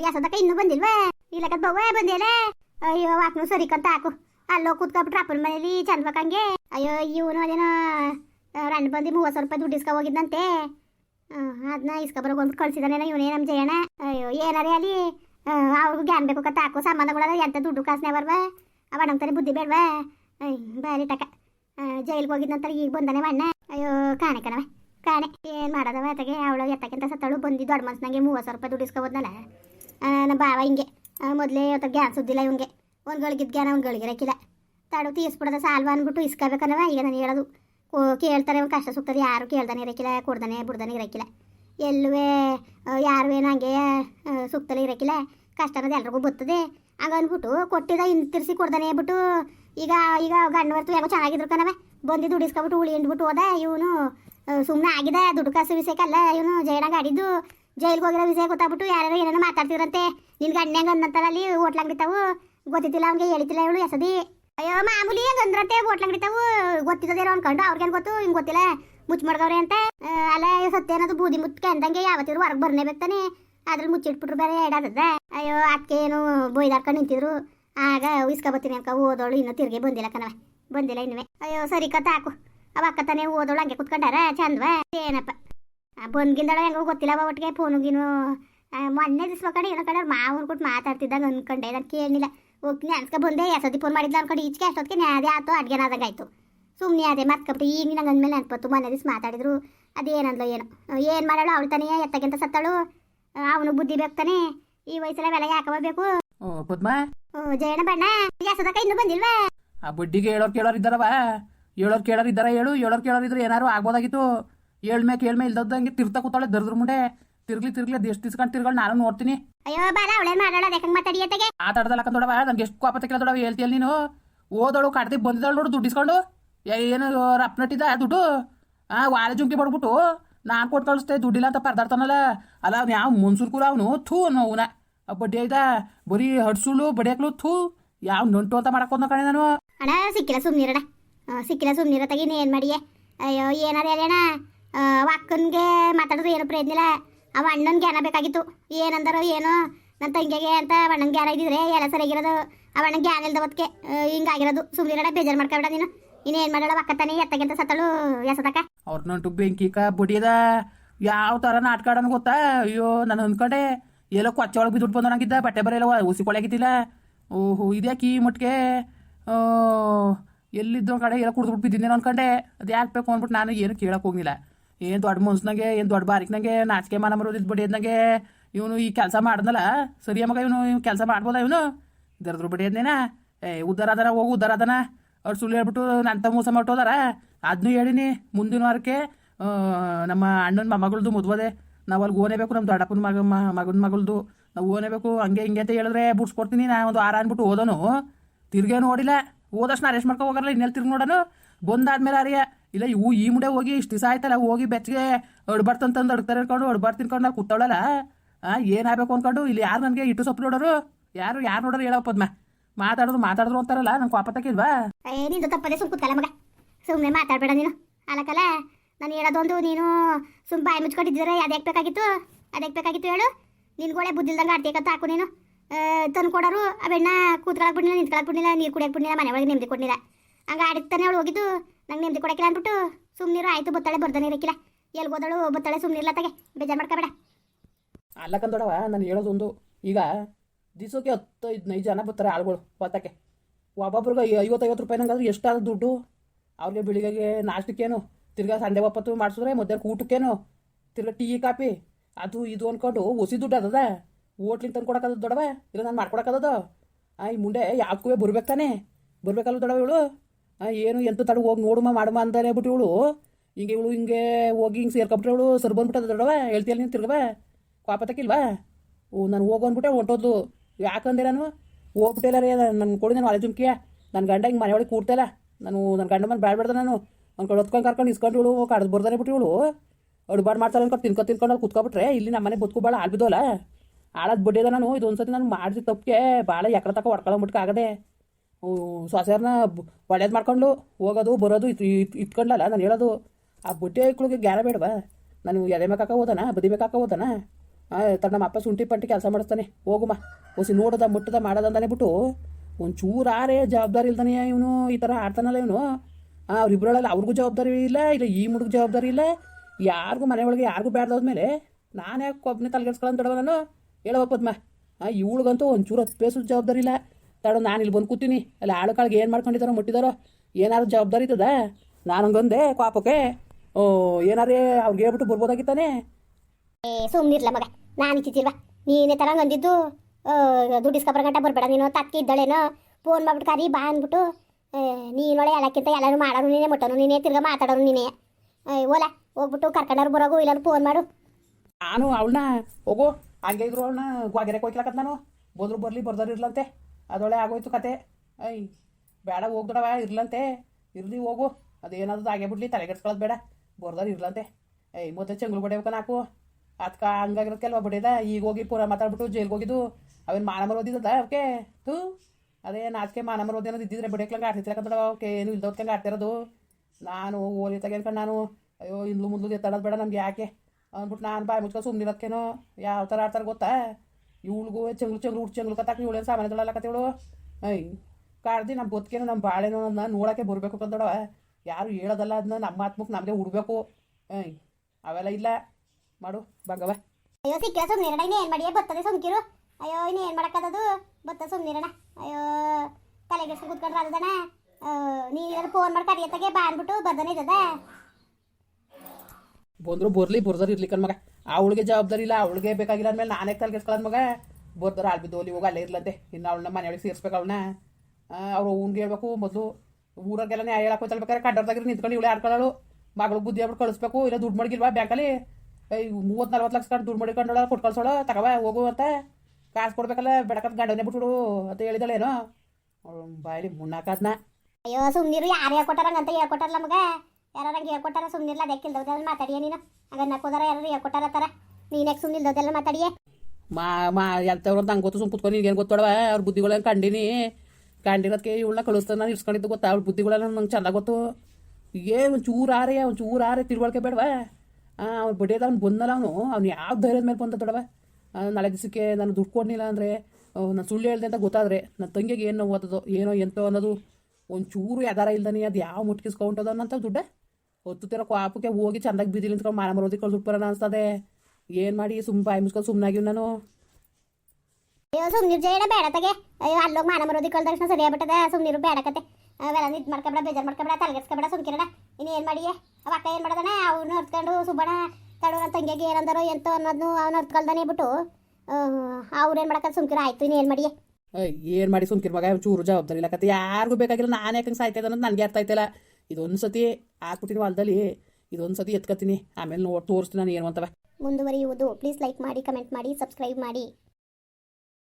ಯಾಸದಕ್ಕ ಇನ್ನೂ ಬಂದಿಲ್ವಾ ಇಲ್ಲಕತ್ ಬವ್ವ ಬಂದಿಲ್ಲ ಅಯ್ಯೋ ವಾಕ್ನು ಸರಿಕಂತ ಹಾಕು ಅಲ್ಲೋ ಕೂತ್ಕೊಬಿಟ್ರೆ ಅಪ್ಪನ ಮನೇಲಿ ಚಂದ್ಬೇಕಂಗೆ ಅಯ್ಯೋ ಇವನು ಅದೇನೋ ರಂಡ್ ಬಂದು ಮೂವತ್ತು ಸಾವಿರ ರೂಪಾಯಿ ದುಡ್ಡು ಇಸ್ಕೊ ಹೋಗಿದ್ದಂತೆ ಅದನ್ನ ಇಸ್ಕೊಬರೋ ಬಂದ್ಬಿಟ್ಟು ಕಳ್ಸಿದಾನೇನೋ ಇವನೇ ನಮ್ಮ ಜಯಣ್ಣ ಅಯ್ಯೋ ಏನಾರೇ ಅಲ್ಲಿ ಅವ್ರಿಗೂ ಗ್ಯಾನ್ ಬೇಕು ಕತ್ತ ಹಾಕು ಸಂಬಂಧಗಳ ಎಂತ ದುಡ್ಡು ಕಾಸನೇ ಬರ್ವಾ ಅವ ನಮ್ತಾನೆ ಬುದ್ಧಿ ಬೇಡವಾ ಬಾರಿ ಟಕ ಜೈಲ್ಗೆ ಹೋಗಿದ ನಂತರ ಈಗ ಬಂದಾನೆ ಅಣ್ಣ ಅಯ್ಯೋ ಕಾಣೆ ಕಣವ ಕಾಣೆ. ಏನು ಮಾಡೋದವ ಆತಗೆ ಅವಳು ಎತ್ತಕ್ಕಿಂತ ಸತ್ತಳು ಬಂದಿದ್ದು ದೊಡ್ಡ ಮನ್ಸ್ನಂಗೆ ಮೂವತ್ತು ಸಾವಿರ ರೂಪಾಯಿ ದುಡ್ಡು ಇಸ್ಕೊಬೋದ್ನಲ್ಲ ನಮ್ಮ ಬಾವ ಹಿಂಗೆ. ಮೊದಲೇ ಇವತ್ತು ಗ್ಯಾನ್ ಸುದ್ದಿಲ್ಲ ಇವಂಗೆ. ಒಂದು ಗಳಿಗಿದ್ ಗ್ಯಾನ, ಒಂದು ಗಳಿಗೆ ತಾಡು ತೀಸ್ಬಿಡದ ಸಾಲ್ವ ಅಂದ್ಬಿಟ್ಟು ಇಸ್ಕೋಬೇಕನ್ನವ, ಈಗ ನಾನು ಹೇಳೋದು. ಕೇಳ್ತಾರೆ ಅವ್ನ್ ಕಷ್ಟ ಸುಕ್ತದೆ ಯಾರು ಕೇಳ್ದಾನೆ ಇರಕ್ಕಿಲ್ಲ ಕೊಡ್ದಾನೆ, ಬಿಡ್ದಾನೆ ಇರಕ್ಕಿಲ್ಲ ಎಲ್ಲವೇ ಯಾರು ಏನು ಹಂಗೆ ಸುತ್ತಲೇ ಇರಕ್ಕಿಲ್ಲ ಕಷ್ಟ ಅನ್ನೋದು ಎಲ್ರಿಗೂ ಬರ್ತದೆ ಹಂಗ ಅಂದ್ಬಿಟ್ಟು ಕೊಟ್ಟಿದ ಹಿಂತಿರ್ಸಿ ಕೊಡ್ದಾನೆ ಬಿಟ್ಟು ಈಗ ಈಗ ಗಂಡು ಬರ್ತು ಯಾಕೋ ಚೆನ್ನಾಗಿದ್ರು ಬಂದಿ ಬಂದು ದುಡ್ಡು ಇಸ್ಕೊಬಿಟ್ಟು ಉಳಿ ಹಿಂಡ್ಬಿಟ್ಟು ಹೋದ, ಇವನು ಸುಮ್ಮನೆ ಆಗಿದೆ ದುಡ್ಡು ಕಾಸು ವಿಷಯಕ್ಕಲ್ಲ ಇವನು ಜೈನಾಗ ಆಡಿದ್ದು, ಜೈಲ್ಗೆ ಹೋಗಿರೋ ವಿಷಯ ಗೊತ್ತಾಗ್ಬಿಟ್ಟು ಯಾರು ಏನೇನೋ ಮಾತಾಡ್ತಿದ್ರಂತೆ ನಿನ್ ಗಂಡಂಗ ಅನ್ನಂತಾರ ಅಲ್ಲಿ ಹೋಟ್ಲಂಗಿರ್ತಾವು ಗೊತ್ತಿದ್ದಿಲ್ಲ ಅವ್ನಿಗೆ ಹೇಳಿತಿಲ್ಲ ಇವಳು ಎಸದಿ ಅಯ್ಯೋ, ಮಾಮೂಲಿ ಹಂಗಂದ್ರಂತೆ ಹೋಟ್ಲಂಗಿರ್ತಾವು ಗೊತ್ತಿದ್ದದೇನೋ ಅನ್ಕೊಂಡು ಅವ್ರಿಗೇನು ಗೊತ್ತು, ಹಿಂಗೆ ಗೊತ್ತಿಲ್ಲ. ಮುಚ್ಚಿ ಮಾಡ್ದವ್ರೆ ಅಂತ ಅಲ್ಲ ಸತ್ಯ ಅನ್ನೋದು ಬೂದಿ ಮುತ್ಕೆ ಅಂದಂಗೆ ಯಾವತ್ತಿದ್ರು ಹೊರಗೆ ಬರ್ನೇಬೇಕು ತಾನೆ. ಅದ್ರಲ್ಲಿ ಮುಚ್ಚಿಟ್ಬಿಟ್ರು ಬೇರೆ ಏಡಾದದ ಅಯ್ಯೋ ಅದಕ್ಕೆ ಏನು ಬೊಯ್ದಾಡ್ಕೊಂಡು ನಿಂತಿದ್ರು. ಆಗ ಇಸ್ಕೊಬತ್ತೀನಿ ಅನ್ಕ ಓದೋಳು ಇನ್ನೂ ತಿರ್ಗಿ ಬಂದಿಲ್ಲ ಕಣವ ಬಂದಿಲ್ಲ ಇನ್ನುವೆ ಅಯ್ಯೋ, ಸರಿ ಕತ್ತ ಹಾಕು. ಅವ ಅಕ್ಕ ತಾನೇ ಓದೋಳು ಹಂಗೆ ಕುತ್ಕೊಂಡಾರ? ಚಂದ್ವ? ಏನಪ್ಪ? ಬಂದ್ಗಿಂದಳು ಹೆಂಗೋ ಗೊತ್ತಿಲ್ಲ ಅವ ಒಟ್ಟಿಗೆ ಫೋನುಗಿನು ಮೊನ್ನೆ ದಿವಸ ಕಡೆ ಏನೋ ಕಡೆ ಮಾವನ್ ಕೊಟ್ಟು ಮಾತಾಡ್ತಿದ್ದಾಗ ಅನ್ಕೊಂಡೆ ನಾನು ಕೇಳಲಿಲ್ಲ ಹೋಗಿ ಅನ್ಸ್ಕೊ ಬಂದೆ ಎಸದಿ ಫೋನ್ ಮಾಡಿದ್ಲ ಅನ್ಕೊಂಡು ಈಚೆಗೆ ಅಷ್ಟೊತ್ತಿಗೆ ನ್ಯಾದೆ ಆಯ್ತು ಅಡ್ಗೆನಾದಂಗೆ ಆಯ್ತು. ಸುಮ್ಮನೆ ಅದೇ ಮತ್ಕೊಂಡು ಈಗ ನಂಗೆ ಅಂದ್ಮೇಲೆ ಅನ್ಪತ್ತು ಮೊನ್ನೆ ದಿವ್ಸ ಮಾತಾಡಿದ್ರು ಅದೇನಂದ್ಲು ಏನು. ಏನು ಮಾಡೋಳು ಅವಳು ತಾನೇ ಎತ್ತಗಿಂತ ಸತ್ತಳು ಅವನು ಬುದ್ಧಿ ಬೇಕು ತಾನೆ ಈ ವಯಸ್ಸಲ್ಲ ಬೆಲೆ ಯಾಕಬೇಕು ಓ ಪದ್ಮ? ಜಯಣ್ಣ ಬಣ್ಣ ಎಸದಕ್ಕ ಇನ್ನೂ ಬಂದಿಲ್ವಾ? ಆ ಬಡ್ಡಿಗೆ ಹೇಳೋರು ಕೇಳೋರು ಇದ್ದಾರವ? ಹೇಳೋರು ಕೇಳೋರು ಇದ್ದಾರ ಹೇಳು ಹೇಳೋರು ಕೇಳೋರು ಇದ್ರೆ ಏನಾರು ಆಗ್ಬೋದಾಗಿತ್ತು? ಹೇಳ್ಮೆ ಕೇಳ್ಮೆ ಹಂಗೆ ತಿರ್ತಾ ಕೂತಾಳೆ ದರ್ದ್ರ ಮುಂಡೆ ತಿರ್ಗ್ಲಿ ತಿರ್ಗ್ಲಿ ದೇಶ ಎಷ್ಟು ತಿಸ್ಕೊಂಡು ತಿರ್ಗಳು ನಾನು ನೋಡ್ತೀನಿ. ಅಯ್ಯೋ ಬಾಲ ಅವಳೇನು ಮಾಡಾಳ ಅದಕ್ಕೆ ಮಾತಾಡಿಯತೆಗೆ ಆಟಾಡ್ದಲ್ಲ ಕಂದೊಡವ ನಂಗೆ ಎಷ್ಟು ಕೋಪ ಕೇಳದೊಡವ ಹೇಳ್ತೀಯಲ್ಲ ನೀನು? ಓದೋಳು ಕಡ್ದಿ ಬಂದಿದ್ದಾಳು ನೋಡು ದುಡ್ಡು ಇಸ್ಕೊಂಡು. ಏನು ರಪ್ನಟ್ಟಿದ ದುಡ್ಡು? ಆ ವಾಲೆ ಜುಂಕಿ ಬಡ್ಬಿಟ್ಟು. ನಾನು ಕೊಟ್ಟು ಕಳಿಸ್ತೆ ದುಡ್ಡಿಲ್ಲ ಅಂತ ಪರದಾಡ್ತಾನಲ್ಲ. ಅಲ್ಲ ಅವ್ನು ಯಾವ ಮುನ್ಸೂರ್ ಕೂಡ ಅವನು? ಥೂ ಅವನ. ಬಡ್ಡಿ ಐದ ಬರೀ ಹಡ್ಸುಳು ಬಡಿಯಕ್ಲು ಥೂ. ಯಾವ ನಂಟು ಅಂತ ಮಾಡಕ್ ಹೋದ್ನ ಕಣೆ ನಾನು. ಅಣ್ಣ ಸಿಕ್ಕಿಲ್ಲ ಸುಮ್ನಿರಣ ಸಿಕ್ಕಿಲ್ಲ ಸುಮ್ನಿರ ತಗಿನ ಏನು ಮಾಡಿಯೇ? ಅಯ್ಯೋ ಏನಾರ ಹೇಳಣ್ಣ ಅಕ್ಕನಿಗೆ ಮಾತಾಡೋದು ಏನು ಪ್ರಯತ್ನ ಇಲ್ಲ. ಅವ ಅಣ್ಣನಿಗೆ ಏನ ಬೇಕಾಗಿತ್ತು. ಏನಂದರೋ ಏನೋ ನನ್ನ ತಂಗಿಗೆ ಅಂತ ಅಣ್ಣನ ಯಾರ ಇದ್ದಿದ್ರೆ ಎಲ್ಲ ಸರಿಯಾಗಿರೋದು. ಅವ ಅಣ್ಣನ ಯಾರು ಇಲ್ದ ಹೊತ್ಕೆ ಹಿಂಗಾಗಿರೋದು. ಸುಮ್ಮನಿರಡ ಬೇಜಾರು ಮಾಡ್ಕೊಬೇಡ ನೀನು. ಇನ್ನೇನು ಮಾಡೋಣ ಅಕ್ಕತ್ತಾನೆ ತಾನೇ ಎತ್ತಗಿಂತ ಸತ್ತಳು ಎಸತಕ ಅವ್ರ ನಂಟು ಬೆಂಕಿಕ ಬುಡಿಯದ. ಯಾವ ಥರ ನಾಟಕ ಗೊತ್ತಾ? ಅಯ್ಯೋ, ನಾನು ಅಂದ್ಕೊಂಡೆ ಎಲ್ಲೋ ಕೊಚ್ಚ ಒಳಗೆ ಬಂದು ನಂಗಿದ್ದ ಬಟ್ಟೆ ಬರೆಯಲ್ಲ ಉಸಿಕೊಳಗಿದ್ದಿಲ್ಲ ಉಸಿ ಕೊಳಗಿದ್ದಿಲ್ಲ ಓಹೋ, ಇದ್ಯಾಕಿ ಮಟ್ಟಿಗೆ ಎಲ್ಲಿದ್ದೋ ಕಡೆ ಎಲ್ಲ ಕುಡ್ದ್ಬಿಟ್ಟು ಬಿದ್ದಿದ್ದೇನೆ ಅನ್ಕೊಂಡೆ ಅದು ಯಾಕೆ ಬೇಕು ಅಂದ್ಬಿಟ್ಟು ನಾನು ಏನು ಕೇಳಕ್ಕೆ ಹೋಗಿಲ್ಲ ಏನು ದೊಡ್ಡ ಮನ್ಸ್ನಾಗೆ, ಏನು ದೊಡ್ಡ ಬಾರಿಕ್ನಾಗೆ, ನಾಚಿಕೆ ಮಾನ ಬರೋದು ಬಡಿಯೋದ್ನಾಗೆ ಇವನು ಈ ಕೆಲಸ ಮಾಡ್ದಲ್ಲ ಸರಿಯ ಮಗ ಇವನು? ಕೆಲಸ ಮಾಡ್ಬೋದ ಇವನು? ದರದ್ರು ಬಡಿಯೋದ್ನೇನ ಏ, ಉದ್ದಾರ ಅದನ ಹೋಗು, ಉದ್ದಾರ ಅದನ ಅವ್ರು ಸುಳ್ಳು ಹೇಳ್ಬಿಟ್ಟು ನನ್ನ ಮೋಸ ಮಾಡ್ತೋದಾರ? ಅದನ್ನೂ ಹೇಳಿನಿ ಮುಂದಿನ ವಾರಕ್ಕೆ. ನಮ್ಮ ಅಣ್ಣನ ಮಗಳದು ಮದುವೆ ನಾವು ಅಲ್ಲಿ ಓನೇಬೇಕು ನಮ್ಮ ದೊಡ್ಡಪ್ಪನ ಮಗ ಮಗನ ಮಗಳದು. ನಾವು ಓನೇಬೇಕು ಹಂಗೆ ಹಿಂಗೆ ಅಂತ ಹೇಳಿದ್ರೆ ಬಿಡ್ಸ್ಕೊಡ್ತೀನಿ ನಾ ಒಂದು ಆರ ಅಂದ್ಬಿಟ್ಟು ಓದೋನು ತಿರ್ಗೇನು ನೋಡಿಲ್ಲ. ಓದಷ್ಟು ಅರೆಸ್ಟ್ ಮಾಡ್ಕೊ ಹೋಗಲ್ಲ ಇನ್ನೆಲ್ಲಿ ತಿರ್ಗಿ ನೋಡೋನು? ಬಂದಾದ್ಮೇಲೆ ಅರಿಯ, ಇಲ್ಲ ಇವು ಈ ಮುಂಡೆ ಹೋಗಿ ಇಷ್ಟು ದಿವಸ ಆಯ್ತಲ್ಲ ಹೋಗಿ ಬೆಚ್ಚಗೆ ಹೊಡ್ಬಾರ್ದು ಅಂತಂದು ಹೊಡ್ತಾರೆ ಅನ್ಕೊಂಡು ಹೊಡ್ಬಾರ್ದು ತಿನ್ಕೊಂಡು ನಾವು ಕೂತಾವಳಲ್ಲ? ಆ ಏನಾಗಬೇಕು ಅನ್ಕೊಂಡು? ಇಲ್ಲಿ ಯಾರು ನನಗೆ ಇಟ್ಟು ಸೊಪ್ಪು ನೋಡೋರು? ಯಾರು ಯಾರು ನೋಡೋರು ಹೇಳೋ ಪದ್ಮ ಮಾತಾಡೋದು ಮಾತಾಡಿದ್ರು ಅಂತಾರಲ್ಲ, ನಂಗೆ ಕೋಪ ತಕ್ಕಿಲ್ವಾ ನಿಂದು ತಪ್ಪದೆ ಸುಮ್ ಕೂತಲ್ಲ ಮಗ. ಸುಮ್ಮನೆ ಮಾತಾಡಬೇಡ ನೀನು. ಅಲ್ಲಕಲ್ಲ ನಾನು ಹೇಳೋದೊಂದು, ನೀನು ಸುಮ್ ಬಾಯಿ ಮುಚ್ಕೊಂಡಿದ್ದೀರ ಅದಕ್ಕೆ ಬೇಕಾಗಿತ್ತು? ಅದಕ್ಕೆ ಬೇಕಾಗಿತ್ತು ಹೇಳು? ನಿನ್ಗೊಳೆ ಬುದ್ಧಿಲ್ದಂಗೆ ಆಡ್ತೀಕಂತ ಹಾಕು ನೀನು. ತಂದು ಕೊಡೋರು ಅವೆಣ್ಣ ಕೂತ್ಕೊಳಕ್ ಬಿಡ್ಲಿಲ್ಲ ನಿಂತ್ಕೊಳಕ್ ಬಿಡ್ಲಿಲ್ಲ, ನೀರು ಕುಡಿಯಕ್ಕೆ ಬಿಡ್ಲಿಲ್ಲ ಮನೆ ಒಳಗೆ ನೆಮ್ಮದಿ ಕೊಡಲಿಲ್ಲ. ಹಂಗೆ ಆಡಿತಾನೆ ಅವಳು ಹೋಗಿದ್ದು, ನಂಗೆ ನೆಮ್ಮದಿ ಕೊಡಕ್ಕಿಲ್ಲ ಅಂದ್ಬಿಟ್ಟು ಸುಮ್ಮನಿರು ಆಯ್ತು ಬತ್ತಾಳೆ, ಬರ್ದಾನೆ ಇರಕ್ಕಿಲ್ಲ. ಎಲ್ಲಿ ಹೋದಳು, ಬತ್ತಾಳೆ ಸುಮ್ಮನಿರ್ಲ ತಗೆ ಬೇಜಾರು ಮಾಡ್ಕೋಬೇಡ. ಅಲ್ಲ ಕಂದೋಡವ ನಾನು ಹೇಳೋದೊಂದು ಈಗ ದಿವಸಕ್ಕೆ ಹತ್ತು ಹದಿನೈದು ಜನ ಬರ್ತಾರೆ ಆಳುಗಳು, ಹೊತ್ತಕ್ಕೆ. ಒಬ್ಬೊಬ್ರಿಗೆ ಐವತ್ತೈವತ್ತು ರೂಪಾಯಿ ನಂಗಾದ್ರೆ ಎಷ್ಟಾದ ದುಡ್ಡು. ಅವ್ರಿಗೆ ಬೆಳಿಗ್ಗೆ ನಾಷ್ಟಕ್ಕೇನು, ತಿರ್ಗಾ ಸಂಡೆ ಒಪ್ಪತ್ತು ಮಾಡಿಸಿದ್ರೆ ಮಧ್ಯಾಹ್ನ ಊಟಕ್ಕೇನು, ತಿರ್ಗಾ ಟೀ ಕಾಪಿ ಅದು ಇದು ಅಂದ್ಕೊಂಡು ಹೊಸಿ ದುಡ್ಡು ಅದದ ಹೋಟ್ಲಿಂದ ತಂದು ಕೊಡಕ್ಕದ ದೊಡವ? ಇಲ್ಲ ನಾನು ಆ ಈ ಮುಂಡೆ ಯಾಕೂ ಬರ್ಬೇಕು ತಾನೆ? ಬರ್ಬೇಕಲ್ಲ ದೊಡವ ಇವಳು? ಏನು ಎಂತ ತಡ ಹೋಗಿ ನೋಡುಮ ಮಾಡುಮ ಅಂತಾನೆ ಬಿಟ್ಟು ಇವಳು. ಹಿಂಗೆ ಇವಳು ಹಿಂಗೆ ಹೋಗಿ ಹಿಂಗೆ ಸೇರ್ಕೊಂಬಿಟ್ರೆ ಇವಳು ಸರ್ ಬಂದ್ಬಿಟ್ಟದ ದೊಡವ? ಹೇಳ್ತೀಯಲ್ಲ ನೀನು ತಿರ್ಗವ ಪಾಪತಕ್ಕಿಲ್ವಾ ಓ, ನಾನು ಹೋಗು ಅಂದ್ಬಿಟ್ಟೆ ಹೊಂಟೋದ್ಲು. ಯಾಕಂದೆ ನಾನು? ಹೋಗ್ಬಿಟ್ಟಿಲ್ಲ ರೀ ನನ್ನ ಕೊಡಿ ನಾನು ಒಳೆ ಜುಮ್ಕಿಯ ನನ್ನ ಗಂಡ ಹಿಂಗೆ ಮನೆ ಒಳಗೆ ಕೂಡ್ತಾಯಿಲ್ಲ ನಾನು ನನ್ನ ಗಂಡ ಮನೆ ಬೇಡ ನಾನು. ಕಡೆ ಹೊತ್ಕೊಂಡು ಕರ್ಕೊಂಡು ಇಸ್ಕೊಂಡು ಇವಳು, ಕಡ್ದು ಬರ್ದಾನೆ ಬಿಟ್ಟು ಇವಳು. ಅಡ್ಬಾಡ್ ಮಾಡ್ತಾರೆ ಅನ್ಕೊಂಡು ತಿನ್ಕೊ ತಿನ್ಕೊಂಡು ಕೂತ್ಕೊಬಿಟ್ರೆ ಇಲ್ಲಿ ನಮ್ಮ ಮನೆ ಬದುಕು ಭಾಳ ಆಳದ್ ಅದ ನಾನು ಇದೊಂದ್ಸತಿ ನಾನು ಮಾಡಿದ ತಪ್ಪಿಗೆ ಭಾಳ ಎಕಡೆ ತಕ ಆಗದೆ. ಸೊಸೆಯರ್ನ ಒಳ್ಳೇದು ಮಾಡ್ಕೊಂಡು ಹೋಗೋದು, ಬರೋದು, ಇತ್, ಇತ್- ಇಟ್ಕೊಂಡ್ಲಲ್ಲ ನಾನು ಹೇಳೋದು. ಆ ಬುಟ್ಟಿ ಐಕ್ಳಿಗೆ ಗ್ಯಾರ ಬೇಡವಾ? ನಾನು ಎದೆ ಮೇಕಾಕ ಹೋದನ ಬದಿ ಮೇಕಾಕ ಹೋದನ? ತನ್ನ ನಮ್ಮ ಅಪ್ಪ ಶುಂಠಿ ಪಂಟಿ ಕೆಲಸ ಮಾಡಿಸ್ತಾನೆ ಹೋಗುಮ್ಮ ಹೊಸಿ ನೋಡದ, ಮುಟ್ಟದ ಮಾಡೋದಂತಾನೆ ಬಿಟ್ಟು ಬಿಟ್ಟು ಆರೇ ಜವಾಬ್ದಾರಿ ಇಲ್ದಾನೆ ಇವನು, ಈ ಥರ ಆಡ್ತಾನಲ್ಲ ಇವನು. ಅವ್ರಿಬ್ರೊಳಲ್ಲ ಅವ್ರಿಗೂ ಜವಾಬ್ದಾರಿ ಇಲ್ಲ ಇಲ್ಲ ಈ ಮುಡುಗ ಜವಾಬ್ದಾರಿ ಇಲ್ಲ. ಯಾರಿಗೂ ಮನೆ ಒಳಗೆ ಯಾರಿಗೂ ಬೇಡ್ದಾದ್ಮೇಲೆ ನಾನು ಯಾಕೆ ಒಬ್ಬನೇ ತಲೆಗೆಡ್ಸ್ಕೊಳ್ಳೋದು ನಾನು? ಹೇಳವ ಪದ್ಮ. ಇವಳಿಗಂತೂ ಒಂಚೂರು ಹತ್ತು ಪೇಸು ಜವಾಬ್ದಾರಿ ಇಲ್ಲ. ತಡ ನಾನು ಇಲ್ಲಿ ಬಂದು ಕೂತೀನಿ. ಅಲ್ಲಿ ಆಳು ಕಾಳಿಗೆ ಏನು ಮಾಡ್ಕೊಂಡಿದ್ದಾರೋ ಮುಟ್ಟಿದಾರೋ ಏನಾದ್ರು ಜವಾಬ್ದಾರಿ ಇದ್ದದ? ನಾನು ಹಂಗಂದೆ ಪಾಪಕ್ಕೆ ಓ ಏನಾರೇ ಅವ್ರಿಗೆ ಹೇಳ್ಬಿಟ್ಟು ಬರ್ಬೋದಾಗಿತ್ತಾನೆ? ಏ ಸುಮ್ಮನಿರ್ಲ ಮಗ. ನಾನು ಇಚ್ಚಿಲ್ವಾ ನೀನೇ ತರ ಅಂದಿದ್ದು ದುಡ್ಡು ಇಸ್ಕೊಬ್ರ ಗಂಟ ಬರಬೇಡ ನೀನು ತಕ್ಕಿ ಇದ್ದಳೇನೋ ಫೋನ್ ಮಾಡ್ಬಿಟ್ಟು ಕರಿ ಬಾ ಅಂದ್ಬಿಟ್ಟು ನೀನು ನೀನೊಳೆ ಎಲ್ಲಕ್ಕಿಂತ ಎಲ್ಲರೂ ಮಾಡೋರು ನೀನೇ ಮುಟ್ಟೋನು ನೀನೇ ತಿರ್ಗಾ ಮಾತಾಡೋರು ನೀನೇ. ಓಲ ಹೋಗ್ಬಿಟ್ಟು ಕರ್ಕೊಂಡವ್ರು ಬರೋಗು ಇಲ್ಲ ಫೋನ್ ಮಾಡು. ನಾನು ಅವಳನ್ನ ಹೋಗು. ಹಂಗೆ ಇದ್ರು ಅವಳನ್ನ ಗ್ವಾಗೆರೆ ಕೊಯ್ಕ್ಲಕತ್ ನಾನು. ಬಂದ್ರು ಬರಲಿ ಬರ್ದಾರು ಇರ್ಲಂತೆ. ಅದೊಳೆ ಆಗೋಯ್ತು ಕತೆ. ಐ, ಬೇಡ ಹೋಗ್ದಡವ ಇರ್ಲಂತೆ. ಇರ್ಲಿ, ಹೋಗು. ಅದೇನಾದ್ರು ಆಗೇ ಬಿಡ್ಲಿ ತಲೆ ಕೆಡ್ಸ್ಕೊಳ್ಳೋದು ಬೇಡ. ಬರ್ದಾರು ಇರ್ಲಂತೆ. ಐ, ಮತ್ತೆ ಚೆಂಗ್ಳು ಬಡಿಯಬೇಕ ನಾಕು. ಅದಕ್ಕೆ ಹಂಗಾಗಿರೋದು ಕೆಲವ ಬಡಿಯದ? ಈಗ ಹೋಗಿ ಪೂರ ಮಾತಾಡ್ಬಿಟ್ಟು ಜೈಲ್ಗೆ ಹೋಗಿದ್ದು. ಅವೇನು ಮಾನಮರ ಓದಿದ್ದ ಅವಕ್ಕೆ ತೂ ಅದೇ ನಾಚಿಕೆ ಮಾನಮರ ಓದಿ ಅನ್ನೋದು ಇದ್ದಿದ್ರೆ ಬಡಿಯಕ್ಕೆ ಆಡ್ತಿರ್ಕಂತ ಅವಕ್ಕೆ ಏನು ಇಲ್ದೋದ್ಕಂಗೆ ಆಡ್ತಿರೋದು. ನಾನು ಓಲಿ ತೆಗೆನ್ಕೊಂಡು ನಾನು. ಅಯ್ಯೋ ಇಲ್ಲೂ ಮುಂದ್ಲು ಎತ್ತಾಡೋದು ಬೇಡ ನಮ್ಗೆ ಯಾಕೆ? ಅಂದ್ಬಿಟ್ಟು ನಾನು ಬಾಯಿ ಮುಚ್ಕೊಂಡು ಸುಮ್ಮನಿರಕ್ಕೇನೋ ಯಾವ ಥರ ಆಡ್ತಾರೆ ಗೊತ್ತಾ? ಇವಳಿಗೂ ಚಂಗ್ಲು ಚಂಗ್ಲು ಉಟ್ ಚಂಗ್ಲು ಕತ್ತಾಕ ಇವಳೇನು ಸಾಮಾನ್ಯದಲ್ಲ ಕತ್ತೇವಳು ಐ ಕಾಡ್ದಿ ನಮ್ಮ ಬದುಕೇನು ನಮ್ಮ ಬಾಳೆನೋ ಅದನ್ನ ನೋಡೋಕ್ಕೆ ಬರಬೇಕು ಕಂದೊಡವ ಯಾರು ಹೇಳೋದಲ್ಲ ಅದನ್ನ ನಮ್ಮ ಆತ್ಮಕ್ಕೆ ನಮಗೆ ಉಡಬೇಕು ಐ ಅವೆಲ್ಲ ಇಲ್ಲ. ಮಾಡು ಭಾಗವ ಅಯ್ಯೋ ಸಿಕ್ಕಿರ ಸುಮ್ಮನಿರಣ ಇನ್ನೇನು ಮಾಡಿಯೇ ಬರ್ತದೆ ಸುಮ್ಕಿರು. ಅಯ್ಯೋ ಇನ್ನು ಏನು ಮಾಡೋಕ್ಕದದು ಬತ್ತ ಸುಮ್ಮನಿರಣ ಅಯ್ಯೋ ತಲೆಗೆಡ್ಸ್ಕೊಂಡು ಕೂತ್ಕೊಂಡ್ರೆ ಅದಣ್ಣ ನೀನು ಫೋನ್ ಮಾಡಿ, ಕರಿಯತ್ತಾಗೆ, ಬಾ ಅಂದ್ಬಿಟ್ಟು ಬರ್ದನೆ ಇದ್ದದ ಬಂದ್ರು ಬರ್ಲಿ ಬರ್ದಾರ ಇರ್ಲಿ ಕಣ್ ಮಗ ಅವಳಿಗೆ ಜವಾಬ್ದಾರಿ ಇಲ್ಲ, ಅವಳಿಗೆ ಬೇಕಾಗಿಲ್ಲ ಅಂದ್ಮೇಲೆ ನಾನೇ ತಲೆ ಕೆಸ್ಕೊಳ್ಳೋದು ಮಗ ಬರ್ದಾರ ಅಲ್ಲಿ ದೋಲಿ ಹೋಗಿ ಅಲ್ಲೇ ಇರ್ಲಂತೆ. ಇನ್ನು ಅವಳನ್ನ ಮನೆಯೊಳಗೆ ಸೇರಿಸ್ಬೇಕು ಅವಳನ್ನ. ಅವ್ರು ಅವ್ನಿಗೆ ಹೇಳ್ಬೇಕು ಮೊದಲು ಊರಾಗೆಲ್ಲ ನ್ಯಾಯ ಹೇಳಕ್ಕೆ ಹೋಗ್ತಲ್ಬೇಕಾರೆ ಕಡ್ಡರ್ದಾಗಿರಿ ನಿಂತ್ಕೊಂಡು ಇವಳೆ ಆಡ್ಕೊಳ್ಳೋಳು ಮಗಳು ಬುದ್ಧಿ ಆಗ್ಬಿಟ್ಟು ಕಳಿಸ್ಬೇಕು. ಇಲ್ಲ ದುಡ್ಡು ಮಡಗಿಲ್ವಾ ಬ್ಯಾಂಕಲ್ಲಿ? ಮೂವತ್ತು ನಲ್ವತ್ತು ಲಕ್ಷ ಕಂಡು ದುಡ್ಡು ಮಡಿಕೊಂಡೋಳ ಕೊಟ್ಟು ಕಳ್ಸೋಳು. ತಗವ ಹೋಗು ಅಂತ. ಕಾಸು ಕೊಡ್ಬೇಕಲ್ಲ ಬೆಡಕತ್ ಗಂಡನೇ ಬಿಟ್ಬಿಡು ಅಂತ ಹೇಳಿದಳೇನೋ ಬಾಯಲ್ಲಿ ಮುನ್ನಾಕದ್ನ ಅಯ್ಯೋ ಸುಮ್ಮನಿರು ಯಾರು ಹೇಳ್ಕೊಟ್ಟಾರಂಗಂತ ಹೇಳ್ಕೊಟ್ಟಾರಲ್ಲ ಮಗ. ಯಾರಂಗೆ ಹೇಳ್ಕೊಟ್ಟಾರ ಸುಮ್ಮನಿಲ್ಲ ಅದಕ್ಕಿಲ್ಲ ಇಲ್ದೋದೆಲ್ಲ ಮಾತಾಡಿಯ ನೀನು? ಹಂಗ ನಕ್ಕೋದಾರ ಯಾರು ಹೇಳ್ಕೊಟ್ಟಾರ ತರ ನೀನ್ಯಾಕೆ ಸುಮ್ಮನೆ ಇಲ್ದೋದೆಲ್ಲ ಮಾತಾಡಿಯೇ? ಮಾ ಮಾ ಅಂತ ಹಂಗೆ ಗೊತ್ತು ಸುಮ್ ಕುತ್ಕೊಂಡು ನಿನ್ಗೇನು ಗೊತ್ತೋಡವ ಅವ್ರ ಬುದ್ಧಿಗಳನ್ನ ಕಂಡಿನಿ? ಕಂಡಿರೋದಕ್ಕೆ ಇವಳನ್ನ ಕಳಿಸ್ತಾನೆ ನಾನು ಇರ್ಸ್ಕೊಂಡಿದ್ದು ಗೊತ್ತಾ? ಅವ್ರ ಬುದ್ಧಿಗಳೆಲ್ಲ ನಂಗೆ ಚಂದ ಗೊತ್ತು. ಏ ಒಂದು ಚೂರು ಆರೆ ಒಂದು ಚೂರು ಆರೆ ತಿಳುವಳಿಕೆ ಬೇಡವ? ಅವ್ನು ಬಡಿಯೋದ ಅವ್ನು ಬಂದಲ್ಲ ಅವನು. ಅವ್ನು ಯಾವ ಧೈರ್ಯದ ಮೇಲೆ ಬಂದ ದೊಡವ ನಾಳೆ ದಿವಸಕ್ಕೆ ನಾನು ದುಡ್ಡು ಕೊಡಲಿಲ್ಲ ಅಂದರೆ ನಾನು ಸುಳ್ಳು ಹೇಳ್ದೆ ಅಂತ ಗೊತ್ತಾದರೆ ನನ್ನ ತಂಗಿಗೆ ಏನು ಓದೋದು ಏನೋ ಎಂತೋ ಅನ್ನೋದು ಒಂದು ಚೂರು ಯಾವ್ದಾರ ಇಲ್ದಾನೆ, ಅದು ಯಾವ ಮುಟ್ಕಿಸ್ಕೊಂಟದ ಅನ್ನೋಂಥ ದುಡ್ಡ? ಹೊತ್ತು ತಿರೋ ಕಾಪಕ್ಕೆ ಹೋಗಿ ಚಂದಾಗಿ ಬಿದ್ದಿಲ್ಲ ನಿಂತ್ಕೊಂಡು ಮಾನ ಮರೋದಿ ಕಳ್ದು ಬರೋಣ ಅನ್ಸ್ತದೆ. ಏನು ಮಾಡಿ ಸುಮ್ಮ ಬಾಯಿ ಮುಸ್ಕೊಂಡು ಸುಮ್ಮನಾಗಿವ್ ನಾನು. ಅಯ್ಯೋ ಸುಮ್ನಿರು ಜೈಡ ಬೇಡ ತಗೆ. ಅಯ್ಯೋ ಅಲ್ಲೋಗಿ ಮಾನ ಮರೋದಿ ಕಳ್ದ ತಕ್ಷಣ ಸರಿ ಆಗ್ಬಿಟ್ಟದ. ಸುಮ್ನಿರು ಬೇಡ ಕತೆ. ಅವೆಲ್ಲ ನಿದ್ ಮಾಡ್ಕೊಬೇಡ ಬೇಜಾರು ಮಾಡ್ಕೊಬೇಡ ತಲೆಗೆಸ್ಕೊಬೇಡ ಸುಮ್ಕಿರಣ. ಇನ್ನು ಏನು ಮಾಡಿಯೇ? ಅವ ಅಕ್ಕ ಏನು ಮಾಡೋದಣ್ಣ ಅವನು ಹೊರ್ತ್ಕೊಂಡು ಸುಬ್ಬಣ ತಡು ನನ್ನ ತಂಗಿಗೆ ಏನಂದರೋ ಎಂತೋ ಅನ್ನೋದನ್ನು ಅವ್ನು ಹೊರ್ತ್ಕೊಳ್ದಾನೆ ಬಿಟ್ಟು. ಅವ್ರೇನು ಮಾಡಕ್ಕ ಸುಮ್ಕಿರ ಆಯ್ತು ಇನ್ನು ಏನು ಮಾಡಿಯೇ? ಏನು ಮಾಡಿ ಸುಮ್ಕಿರ್ ಮಗ ಚೂರು ಜವಾಬ್ದಾರಿ ಇಲ್ಲ ಕತೆ. ಯಾರಿಗೂ ಬೇಕಾಗಿಲ್ಲ ನಾನು ಯಾಕಂಗೆ ಸಾಯ್ತಾ ಅನ್ನೋದು ನನಗೆ ಅರ್ಥ ಆಯ್ತಿಲ್ಲ. ಇದೊಂದು ಸತಿ ಹಾಕ್ಬಿಟ್ಟಿನಿ ಹೊಲದಲ್ಲಿ ಇದೊಂದು ಆಮೇಲೆ ನೋಡಿ ತೋರಿಸ್ತೀನಿ ನಾನು ಏನು ಅಂತವೆ. ಮುಂದುವರಿಯುವುದು. ಪ್ಲೀಸ್ ಲೈಕ್ ಮಾಡಿ ಕಮೆಂಟ್ ಮಾಡಿ ಸಬ್ಸ್ಕ್ರೈಬ್ ಮಾಡಿ.